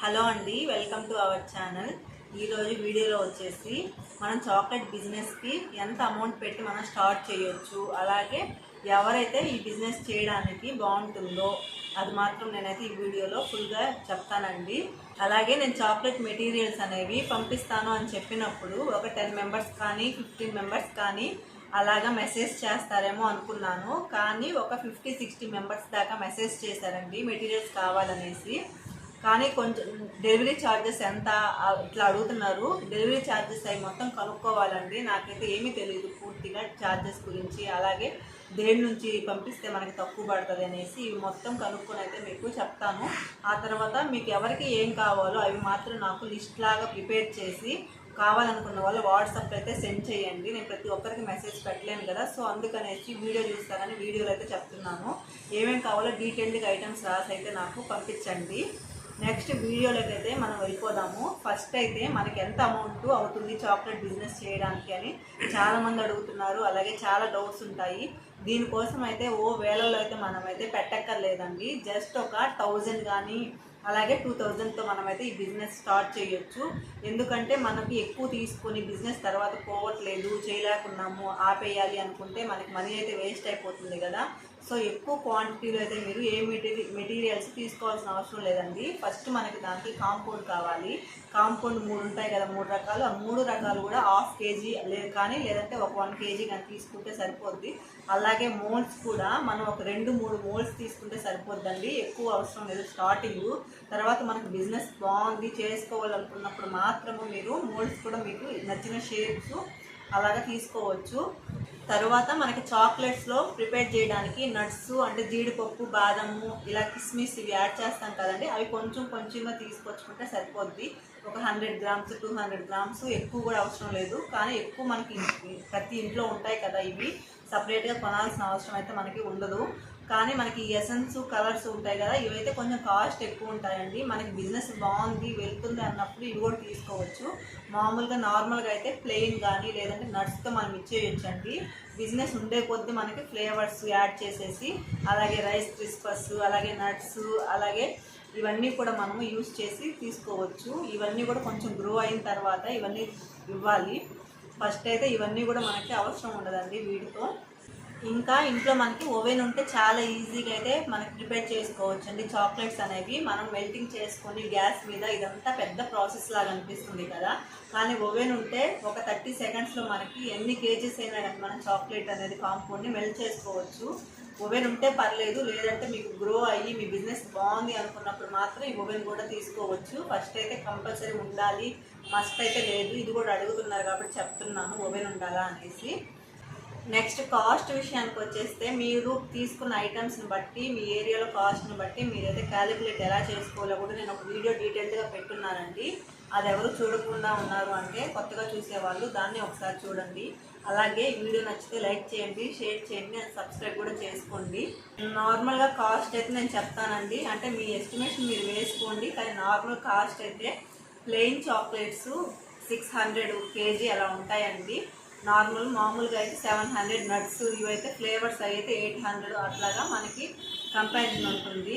Hello అండి welcome to our channel. ఈరోజు వీడియోలో వచ్చేసి మనం చాక్లెట్ బిజినెస్కి ఎంత అమౌంట్ పెట్టి మనం స్టార్ట్ చేయొచ్చు అలాగే ఎవరైతే ఈ బిజినెస్ చేయడానికి బాగుంటుందో అది మాత్రం నేనైతే ఈ వీడియోలో ఫుల్గా చెప్తానండి. అలాగే నేను చాక్లెట్ మెటీరియల్స్ అనేవి పంపిస్తాను అని చెప్పినప్పుడు ఒక టెన్ మెంబర్స్ కానీ ఫిఫ్టీన్ మెంబర్స్ కానీ అలాగా మెసేజ్ చేస్తారేమో అనుకున్నాను. కానీ ఒక ఫిఫ్టీ సిక్స్టీ మెంబర్స్ దాకా మెసేజ్ చేశారండి మెటీరియల్స్ కావాలనేసి. కానీ కొంచెం డెలివరీ ఛార్జెస్ ఎంత? ఇట్లా అడుగుతున్నారు. డెలివరీ ఛార్జెస్ అవి మొత్తం కనుక్కోవాలండి. నాకైతే ఏమీ తెలియదు పూర్తిగా ఛార్జెస్ గురించి. అలాగే దేని నుంచి పంపిస్తే మనకి తక్కువ పడుతుంది అనేసి ఇవి మొత్తం కనుక్కొని అయితే మీకు చెప్తాను. ఆ తర్వాత మీకు ఎవరికి ఏం కావాలో అవి మాత్రం నాకు లిస్ట్ లాగా ప్రిపేర్ చేసి కావాలనుకున్న వాళ్ళు వాట్సాప్ అయితే సెండ్ చేయండి. నేను ప్రతి ఒక్కరికి మెసేజ్ పెట్టలేను కదా. సో అందుకనేసి వీడియో చూస్తానని వీడియోలో అయితే చెప్తున్నాను. ఏమేమి కావాలో డీటెయిల్డ్గా ఐటమ్స్ రాసి అయితే నాకు పంపించండి. నెక్స్ట్ వీడియోలోకి అయితే మనం వెళ్ళిపోదాము. ఫస్ట్ అయితే మనకి ఎంత అమౌంట్ అవుతుంది చాక్లెట్ బిజినెస్ చేయడానికి అని చాలామంది అడుగుతున్నారు. అలాగే చాలా డౌట్స్ ఉంటాయి. దీనికోసం అయితే ఓ వేలలో అయితే మనమైతే పెట్టక్కర్లేదండి. జస్ట్ ఒక థౌజండ్ కానీ అలాగే టూ థౌజండ్తో మనమైతే ఈ బిజినెస్ స్టార్ట్ చేయొచ్చు. ఎందుకంటే మనకి ఎక్కువ తీసుకొని బిజినెస్ తర్వాత పోవట్లేదు చేయలేకున్నాము ఆపేయాలి అనుకుంటే మనకి మనీ అయితే వేస్ట్ అయిపోతుంది కదా. సో ఎక్కువ క్వాంటిటీలో అయితే మీరు ఏ మెటీరియల్ మెటీరియల్స్ తీసుకోవాల్సిన అవసరం లేదండి. ఫస్ట్ మనకి దానికి కాంపౌండ్ కావాలి. కాంపౌండ్ మూడు ఉంటాయి కదా మూడు రకాలు. ఆ మూడు రకాలు కూడా హాఫ్ కేజీ లేదు కానీ లేదంటే ఒక వన్ కేజీ కానీ తీసుకుంటే సరిపోద్ది. అలాగే మోల్డ్స్ కూడా మనం ఒక రెండు మూడు మోల్డ్స్ తీసుకుంటే సరిపోద్దండి. ఎక్కువ అవసరం లేదు స్టార్టింగ్ తర్వాత మనకు బిజినెస్ బాగుంది చేసుకోవాలనుకున్నప్పుడు మాత్రము మీరు మోల్డ్స్ కూడా మీకు నచ్చిన షేప్స్ అలాగా తీసుకోవచ్చు. తర్వాత మనకి చాక్లెట్స్లో ప్రిపేర్ చేయడానికి నట్స్ అంటే జీడిపప్పు బాదము ఇలా కిస్మిస్ ఇవి యాడ్ చేస్తాం కదండి. అవి కొంచెం కొంచెంగా తీసుకొచ్చుకుంటే సరిపోద్ది. ఒక hundred grams two hundred grams ఎక్కువ కూడా అవసరం లేదు. కానీ ఎక్కువ మనకి ప్రతి ఇంట్లో ఉంటాయి కదా ఇవి. సపరేట్గా కొనాల్సిన అవసరం అయితే మనకి ఉండదు. కానీ మనకి ఎసెన్స్ కలర్స్ ఉంటాయి కదా ఇవైతే కొంచెం కాస్ట్ ఎక్కువ ఉంటాయండి. మనకి బిజినెస్ బాగుంది వెళ్తుంది అన్నప్పుడు ఇవి కూడా తీసుకోవచ్చు. మామూలుగా నార్మల్గా అయితే ప్లెయిన్ కానీ లేదంటే నట్స్తో మనం ఇచ్చేయచ్చండి. బిజినెస్ ఉండే కొద్దీ మనకి ఫ్లేవర్స్ యాడ్ చేసేసి అలాగే రైస్ క్రిస్పస్ అలాగే నట్స్ అలాగే ఇవన్నీ కూడా మనము యూస్ చేసి తీసుకోవచ్చు. ఇవన్నీ కూడా కొంచెం గ్రో అయిన తర్వాత ఇవన్నీ ఇవ్వాలి. ఫస్ట్ అయితే ఇవన్నీ కూడా మనకి అవసరం ఉండదండి వీటితో. ఇంకా ఇంట్లో మనకి ఓవెన్ ఉంటే చాలా ఈజీగా అయితే మనకి ప్రిపేర్ చేసుకోవచ్చు అండి చాక్లెట్స్ అనేవి మనం మెల్టింగ్ చేసుకొని గ్యాస్ మీద ఇదంతా పెద్ద ప్రాసెస్ లాగా అనిపిస్తుంది కదా. కానీ ఓవెన్ ఉంటే ఒక థర్టీ సెకండ్స్లో మనకి ఎన్ని కేజీస్ అయినా మనం చాక్లెట్ అనేది కాంపౌండ్ని మెల్ట్ చేసుకోవచ్చు. ఓవెన్ ఉంటే పర్లేదు లేదంటే మీకు గ్రో అయ్యి మీ బిజినెస్ బాగుంది అనుకున్నప్పుడు మాత్రం ఈ ఓవెన్ కూడా తీసుకోవచ్చు. ఫస్ట్ అయితే కంపల్సరీ ఉండాలి. మస్ట్ అయితే లేదు. ఇది కూడా అడుగుతున్నారు కాబట్టి చెప్తున్నాను ఓవెన్ ఉండాలా అనేసి. నెక్స్ట్ కాస్ట్ విషయానికి వచ్చేస్తే మీరు తీసుకున్న ఐటమ్స్ని బట్టి మీ ఏరియాలో కాస్ట్ని బట్టి మీరైతే క్యాలిక్యులేట్ ఎలా చేసుకోవాలో కూడా నేను ఒక వీడియో డీటెయిల్డ్గా పెట్టున్నానండి. అది ఎవరు చూడకుండా ఉన్నారు అంటే కొత్తగా చూసేవాళ్ళు దాన్ని ఒకసారి చూడండి. అలాగే వీడియో నచ్చితే లైక్ చేయండి షేర్ చేయండి అండ్ సబ్స్క్రైబ్ కూడా చేసుకోండి. నార్మల్గా కాస్ట్ అయితే నేను చెప్తానండి. అంటే మీ ఎస్టిమేషన్ మీరు వేసుకోండి. కానీ నార్మల్ కాస్ట్ అయితే plain chocolates six hundred KG అలా ఉంటాయండి. నార్మల్ మామూలుగా అయితే సెవెన్ హండ్రెడ్ నట్స్ ఇవైతే ఫ్లేవర్స్ అయితే ఎయిట్ హండ్రెడ్ అట్లాగా మనకి కంపారిజన్ ఉంటుంది.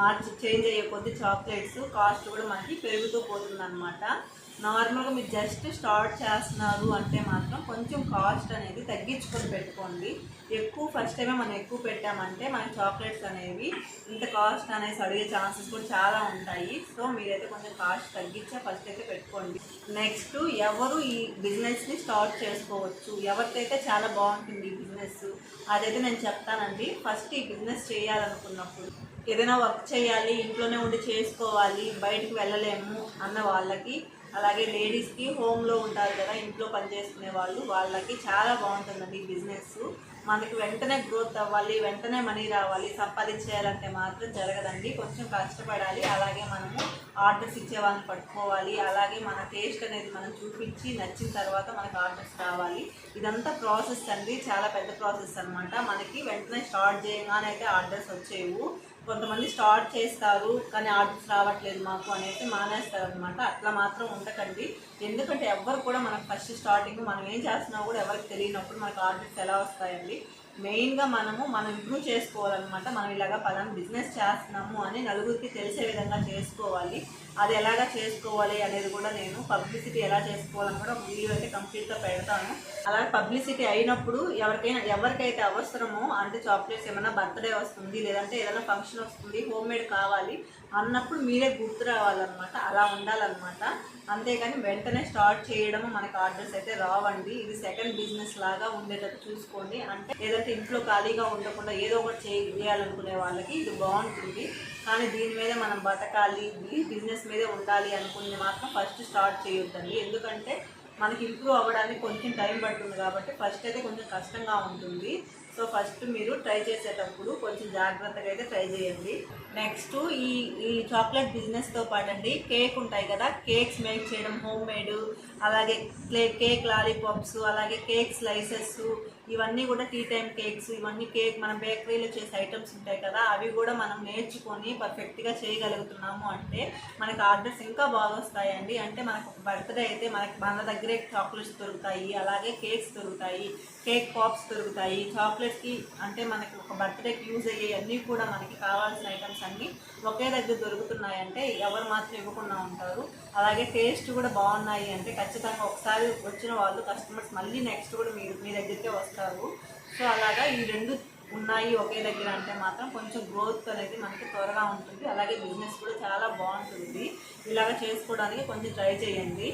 మార్చి చేంజ్ అయ్యే కొద్ది చాక్లెట్స్ కాస్ట్ కూడా మనకి పెరుగుతూ పోతుంది అనమాట నార్మల్గా మీరు జస్ట్ స్టార్ట్ చేస్తున్నారు అంటే మాత్రం కొంచెం కాస్ట్ అనేది తగ్గించుకొని పెట్టుకోండి. ఎక్కువ ఫస్ట్ టైమే మనం ఎక్కువ పెట్టామంటే మన చాక్లెట్స్ అనేవి ఇంత కాస్ట్ అనేసి అడిగే ఛాన్సెస్ కూడా చాలా ఉంటాయి. సో మీరైతే కొంచెం కాస్ట్ తగ్గించే ఫస్ట్ అయితే పెట్టుకోండి. నెక్స్ట్ ఎవరు ఈ బిజినెస్ని స్టార్ట్ చేసుకోవచ్చు? ఎవరికైతే చాలా బాగుంటుంది ఈ బిజినెస్? అదైతే నేను చెప్తానండి. ఫస్ట్ ఈ బిజినెస్ చేయాలనుకున్నప్పుడు ఏదైనా వర్క్ చేయాలి ఇంట్లోనే ఉండి చేసుకోవాలి బయటికి వెళ్ళలేము అన్న వాళ్ళకి అలాగే లేడీస్కి హోమ్లో ఉంటారు కదా ఇంట్లో పనిచేసుకునే వాళ్ళు వాళ్ళకి చాలా బాగుంటుందండి ఈ బిజినెస్ మనకి వెంటనే గ్రోత్ అవ్వాలి వెంటనే మనీ రావాలి సంపాదించేయాలంటే మాత్రం జరగదండి. కొంచెం కష్టపడాలి అలాగే మనము ఆర్డర్స్ ఇచ్చే వాళ్ళని పట్టుకోవాలి అలాగే మన టేస్ట్ అనేది మనం చూపించి నచ్చిన తర్వాత మనకు ఆర్డర్స్ రావాలి. ఇదంతా ప్రాసెస్ అండి చాలా పెద్ద ప్రాసెస్ అనమాట మనకి వెంటనే స్టార్ట్ చేయగానే అయితే ఆర్డర్స్ వచ్చేవు. కొంతమంది స్టార్ట్ చేస్తారు కానీ ఆర్డర్స్ రావట్లేదు మాకు అనేసి మానేస్తారు అనమాట అట్లా మాత్రం ఉండకండి. ఎందుకంటే ఎవ్వరు కూడా మనకు ఫస్ట్ స్టార్టింగ్ మనం ఏం చేస్తున్నా కూడా ఎవరికి తెలియనప్పుడు మనకు ఆర్డర్స్ ఎలా వస్తాయండి? మెయిన్గా మనము మనం ఇంప్రూవ్ చేసుకోవాలన్నమాట. మనం ఇలాగా పలానా బిజినెస్ చేస్తున్నాము అని నలుగురికి తెలిసే విధంగా చేసుకోవాలి. అది ఎలాగా చేసుకోవాలి అనేది కూడా నేను పబ్లిసిటీ ఎలా చేసుకోవాలని కూడా ఒక వీడియో అయితే కంప్లీట్గా పెడతాను. అలాగే పబ్లిసిటీ అయినప్పుడు ఎవరికైనా ఎవరికైతే అవసరమో అంటే చాక్లెట్స్ ఏమైనా బర్త్డే వస్తుంది లేదంటే ఏదైనా ఫంక్షన్ వస్తుంది హోమ్ మేడ్ కావాలి అన్నప్పుడు మీరే గుర్తు రావాలన్నమాట. అలా ఉండాలన్నమాట. అంతేగాని వెంటనే స్టార్ట్ చేయడం మనకు ఆర్డర్స్ అయితే రావండి. ఇది సెకండ్ బిజినెస్ లాగా ఉండేటట్టు చూసుకోండి. అంటే ఏదైనా ఏదంటే ఇంట్లో ఖాళీగా ఉండకుండా ఏదో ఒకటి చేయాలనుకునే వాళ్ళకి ఇది బాగుంటుంది. కానీ దీని మీద మనం బతకాలి బిజినెస్ మీదే ఉండాలి అనుకుని మాత్రం ఫస్ట్ స్టార్ట్ చేయొద్దండి. ఎందుకంటే మనకి ఇంప్రూవ్ అవ్వడానికి కొంచెం టైం పడుతుంది కాబట్టి ఫస్ట్ అయితే కొంచెం కష్టంగా ఉంటుంది. సో ఫస్ట్ మీరు ట్రై చేసేటప్పుడు కొంచెం జాగ్రత్తగా అయితే ట్రై చేయండి. నెక్స్ట్ ఈ ఈ చాక్లెట్ బిజినెస్తో పాటు అండి కేక్ ఉంటాయి కదా కేక్స్ మేక్ చేయడం హోమ్ మేడ్ అలాగే క్లే కేక్ లాలీపాప్స్ అలాగే కేక్ స్లైసెస్ ఇవన్నీ కూడా టీ టైం కేక్స్ ఇవన్నీ కేక్ మన బేకరీలో చేసే ఐటమ్స్ ఉంటాయి కదా అవి కూడా మనం నేర్చుకొని పర్ఫెక్ట్గా చేయగలుగుతున్నాము అంటే మనకి ఆర్డర్స్ ఇంకా బాగా వస్తాయండి. అంటే మనకు బర్త్డే అయితే మనకి మన దగ్గరే చాక్లెట్స్ దొరుకుతాయి అలాగే కేక్స్ దొరుకుతాయి కేక్ పాప్స్ దొరుకుతాయి. చాక్లెట్స్కి అంటే మనకి ఒక బర్త్డేకి యూజ్ అయ్యే అన్నీ కూడా మనకి కావాల్సిన ఐటమ్స్ అన్నీ ఒకే దగ్గర దొరుకుతున్నాయంటే ఎవరు మాత్రం ఇవ్వకుండా ఉంటారు. అలాగే టేస్ట్ కూడా బాగున్నాయి అంటే ఖచ్చితంగా ఒకసారి వచ్చిన వాళ్ళు కస్టమర్స్ మళ్ళీ నెక్స్ట్ కూడా మీరు మీ దగ్గరికే వస్తారు. సో అలాగా ఈ రెండు ఉన్నాయి ఒకే దగ్గర అంటే మాత్రం కొంచెం గ్రోత్ అనేది మనకి త్వరగా ఉంటుంది. అలాగే బిజినెస్ కూడా చాలా బాగుంటుంది. ఇలాగ చేసుకోవడానికి కొంచెం ట్రై చేయండి.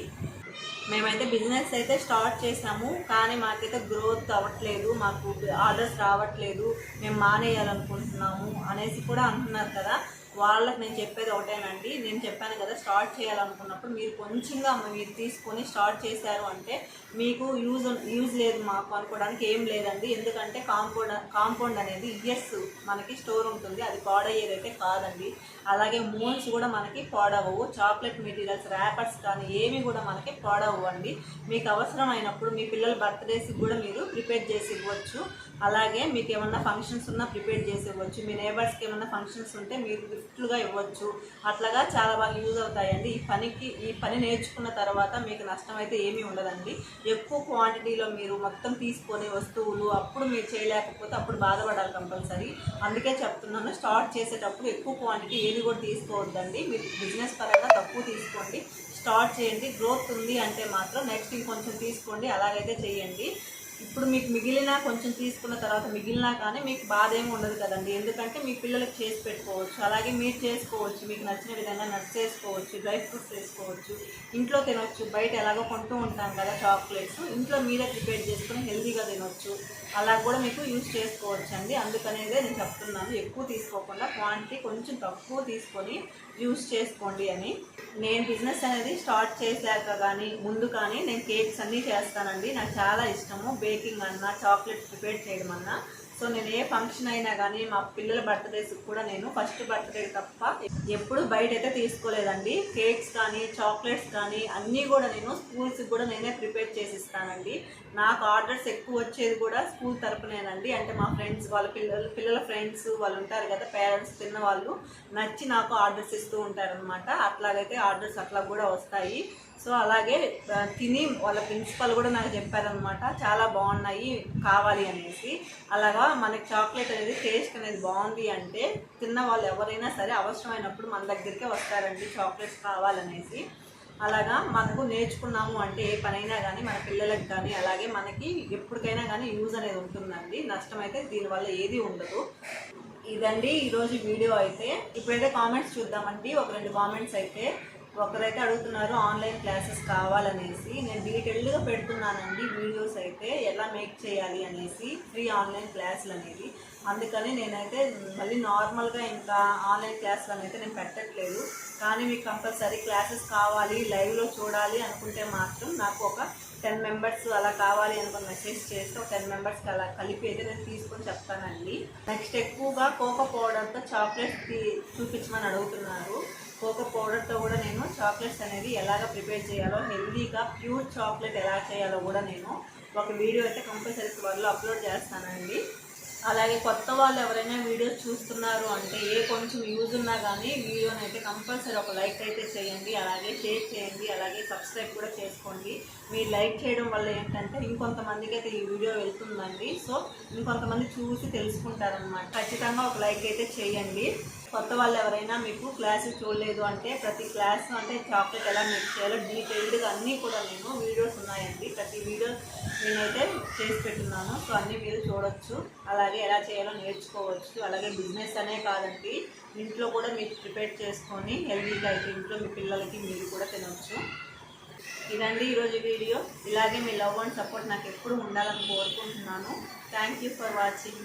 మేమైతే బిజినెస్ అయితే స్టార్ట్ చేసాము కానీ మాకైతే గ్రోత్ అవ్వట్లేదు మాకు ఆర్డర్స్ రావట్లేదు మేము మానేయాలనుకుంటున్నాము అనేసి కూడా అంటున్నారు కదా. వాళ్ళకి నేను చెప్పేది ఒకటేనండి నేను చెప్పాను కదా స్టార్ట్ చేయాలనుకున్నప్పుడు మీరు కొంచెంగా మీరు తీసుకొని స్టార్ట్ చేశారు అంటే మీకు యూజ్ యూజ్ లేదు మాకు అనుకోవడానికి ఏం లేదండి. ఎందుకంటే కాంపౌండ్ కాంపౌండ్ అనేది ఇయర్స్ మనకి స్టోర్ ఉంటుంది. అది పాడయ్యేది అయితే కాదండి. అలాగే మూన్స్ కూడా మనకి పాడవవు చాక్లెట్ మెటీరియల్స్ ర్యాపర్స్ కానీ ఏమి కూడా మనకి పాడవు అండి మీకు అవసరమైనప్పుడు మీ పిల్లల బర్త్డేస్కి కూడా మీరు ప్రిపేర్ చేసి ఇవ్వచ్చు. అలాగే మీకు ఏమన్నా ఫంక్షన్స్ ఉన్నా ప్రిపేర్ చేసి ఇవ్వచ్చు మీ నేబర్స్కి ఏమన్నా ఫంక్షన్స్ ఉంటే మీరు గిఫ్ట్లుగా ఇవ్వచ్చు. అట్లాగా చాలా బాగా యూజ్ అవుతాయండి. ఈ పనికి ఈ పని నేర్చుకున్న తర్వాత మీకు నష్టం అయితే ఏమీ ఉండదండి. ఎక్కువ క్వాంటిటీలో మీరు మొత్తం తీసుకునే వస్తువులు అప్పుడు మీరు చేయలేకపోతే అప్పుడు బాధపడాలి కంపల్సరీ. అందుకే చెప్తున్నాను స్టార్ట్ చేసేటప్పుడు ఎక్కువ క్వాంటిటీ ఏది కూడా తీసుకోవద్దండి. మీరు బిజినెస్ పరంగా తక్కువ తీసుకోండి. స్టార్ట్ చేయండి. గ్రోత్ ఉంది అంటే మాత్రం నెక్స్ట్ ఇంకొంచెం తీసుకోండి. అలాగైతే చేయండి. ఇప్పుడు మీకు మిగిలిన కొంచెం తీసుకున్న తర్వాత మిగిలినా కానీ మీకు బాధ ఏమి ఉండదు కదండి. ఎందుకంటే మీ పిల్లలకు చేసి పెట్టుకోవచ్చు. అలాగే మీరు చేసుకోవచ్చు. మీకు నచ్చిన విధంగా నట్స్ వేసుకోవచ్చు డ్రై ఫ్రూట్స్ వేసుకోవచ్చు ఇంట్లో తినొచ్చు. బయట ఎలాగో కొంటూ ఉంటాం కదా చాక్లెట్స్. ఇంట్లో మీరే ప్రిపేర్ చేసుకుని హెల్తీగా తినొచ్చు. అలా కూడా మీకు యూజ్ చేసుకోవచ్చు అండి అందుకనేదే నేను చెప్తున్నాను. ఎక్కువ తీసుకోకుండా క్వాంటిటీ కొంచెం తక్కువ తీసుకొని యూజ్ చేసుకోండి అని. నేను బిజినెస్ అనేది స్టార్ట్ చేశాక కానీ ముందు కానీ నేను కేక్స్ అన్నీ చేస్తానండి. నాకు చాలా ఇష్టము. బేకింగ్ అన్నా చాక్లెట్ ప్రిపేర్ చేయడం అన్నా. సో నేను ఏ ఫంక్షన్ అయినా కానీ మా పిల్లల బర్త్డేస్ కూడా నేను ఫస్ట్ బర్త్డే తప్ప ఎప్పుడు బయట అయితే తీసుకోలేదండి. కేక్స్ కానీ చాక్లెట్స్ కానీ అన్నీ కూడా నేను స్కూల్స్కి కూడా నేనే ప్రిపేర్ చేసి ఇస్తానండి నాకు ఆర్డర్స్ ఎక్కువ వచ్చేది కూడా స్కూల్ తరపునేనండి. అంటే మా ఫ్రెండ్స్ వాళ్ళ పిల్లలు పిల్లల ఫ్రెండ్స్ వాళ్ళు ఉంటారు కదా పేరెంట్స్ తిన్న వాళ్ళు నచ్చి నాకు ఆర్డర్స్ ఇస్తూ ఉంటారనమాట అట్లాగైతే ఆర్డర్స్ అట్లా కూడా వస్తాయి. సో అలాగే తిని వాళ్ళ ప్రిన్సిపల్ కూడా నాకు చెప్పారనమాట చాలా బాగున్నాయి కావాలి అనేసి. అలాగా మనకి చాక్లెట్ అనేది టేస్ట్ అనేది బాగుంది అంటే తిన్న వాళ్ళు ఎవరైనా సరే అవసరమైనప్పుడు మన దగ్గరికే వస్తారండి చాక్లెట్స్ కావాలనేసి. అలాగా మనకు నేర్చుకున్నాము అంటే ఏ పనైనా కానీ మన పిల్లలకు కానీ అలాగే మనకి ఎప్పటికైనా కానీ యూజ్ అనేది ఉంటుందండి. నష్టం అయితే దీనివల్ల ఏది ఉండదు. ఇదండి ఈరోజు వీడియో అయితే. ఇప్పుడైతే కామెంట్స్ చూద్దామండి. ఒక రెండు కామెంట్స్ అయితే. ఒకరైతే అడుగుతున్నారు ఆన్లైన్ క్లాసెస్ కావాలనేసి. నేను డీటెయిల్డ్గా పెడుతున్నానండి వీడియోస్ అయితే. ఎలా మేక్ చేయాలి అనేసి ఫ్రీ ఆన్లైన్ క్లాసులు అనేది అందుకని నేనైతే మళ్ళీ నార్మల్గా ఇంకా ఆన్లైన్ క్లాసులు అనేది నేను పెట్టట్లేదు. కానీ మీకు కంపల్సరీ క్లాసెస్ కావాలి లైవ్లో చూడాలి అనుకుంటే మాత్రం నాకు ఒక టెన్ మెంబర్స్ అలా కావాలి అనుకుని మెసేజ్ చేస్తే ఒక టెన్ మెంబర్స్కి అలా కలిపి అయితే నేను తీసుకొని చెప్తానండి. నెక్స్ట్ ఎక్కువగా కోకో పౌడర్తో చాక్లెట్స్ చూపించమని అడుగుతున్నారు. కోకో పౌడర్తో కూడా నేను చాక్లెట్స్ అనేది ఎలాగ ప్రిపేర్ చేయాలో హెల్దీగా ప్యూర్ చాక్లెట్ ఎలా చేయాలో కూడా నేను ఒక వీడియో అయితే కంపల్సరీ త్వరలో అప్లోడ్ చేస్తానండి. అలాగే కొత్త వాళ్ళు ఎవరైనా వీడియోస్ చూస్తున్నారు అంటే ఏ కొంచెం యూజ్ ఉన్నా కానీ వీడియోని అయితే కంపల్సరీ ఒక లైక్ అయితే చేయండి అలాగే షేర్ చేయండి అలాగే సబ్స్క్రైబ్ కూడా చేసుకోండి. మీరు లైక్ చేయడం వల్ల ఏంటంటే ఇంకొంతమందికి అయితే ఈ వీడియో వెళ్తుందండి. సో ఇంకొంతమంది చూసి తెలుసుకుంటారనమాట ఖచ్చితంగా ఒక లైక్ అయితే చేయండి. కొత్త వాళ్ళు ఎవరైనా మీకు క్లాస్ చూడలేదు అంటే ప్రతి క్లాస్ అంటే చాక్లెట్ ఎలా మేక్ చేయాలో డీటెయిల్డ్గా అన్నీ కూడా నేను వీడియోస్ ఉన్నాయండి. ప్రతి వీడియో నేనైతే చేసి పెట్టున్నాను. సో అన్నీ మీరు చూడొచ్చు. అలాగే ఎలా చేయాలో నేర్చుకోవచ్చు. అలాగే బిజినెస్ అనే కాదండి. ఇంట్లో కూడా మీరు ప్రిపేర్ చేసుకొని హెల్దీగా అయితే ఇంట్లో మీ పిల్లలకి మీరు కూడా తినవచ్చు ఇదండి ఈరోజు వీడియో. ఇలాగే మీ లవ్ అండ్ సపోర్ట్ నాకు ఎప్పుడు ఉండాలని కోరుకుంటున్నాను. Thank you for watching.